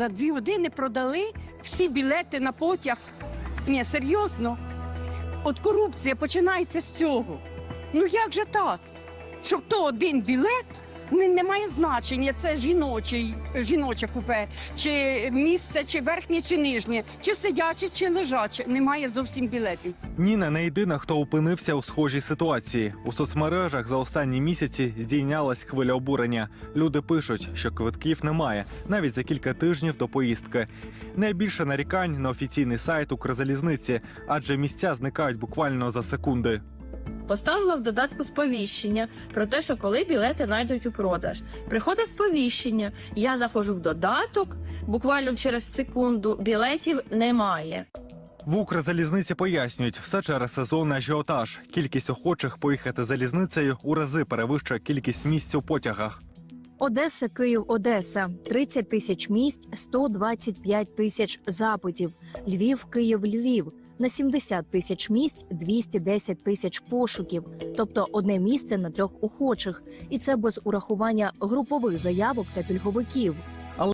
За дві години продали всі білети на потяг. Ні, серйозно. От корупція починається з цього. Ну як же так? Щоб то один білет не, не має значення, це жіночий, жіноче купе, чи місце, чи верхнє, чи нижнє, чи сидяче, чи лежаче. Немає зовсім білетів. Ніна не єдина, хто опинився у схожій ситуації. У соцмережах за останні місяці здійнялась хвиля обурення. Люди пишуть, що квитків немає навіть за кілька тижнів до поїздки. Найбільше нарікань на офіційний сайт Укрзалізниці, адже місця зникають буквально за секунди. Поставила в додатку сповіщення про те, що коли білети знайдуть у продаж. Приходить сповіщення, я заходжу в додаток, буквально через секунду білетів немає. В Укрзалізниці пояснюють, все через сезонний ажіотаж. Кількість охочих поїхати залізницею у рази перевищує кількість місць у потягах. Одеса, Київ, Одеса 30 тисяч місць, 125 тисяч запитів. Львів, Київ, Львів на 70 тисяч місць, 210 тисяч пошуків, тобто одне місце на трьох охочих, і це без урахування групових заявок та пільговиків.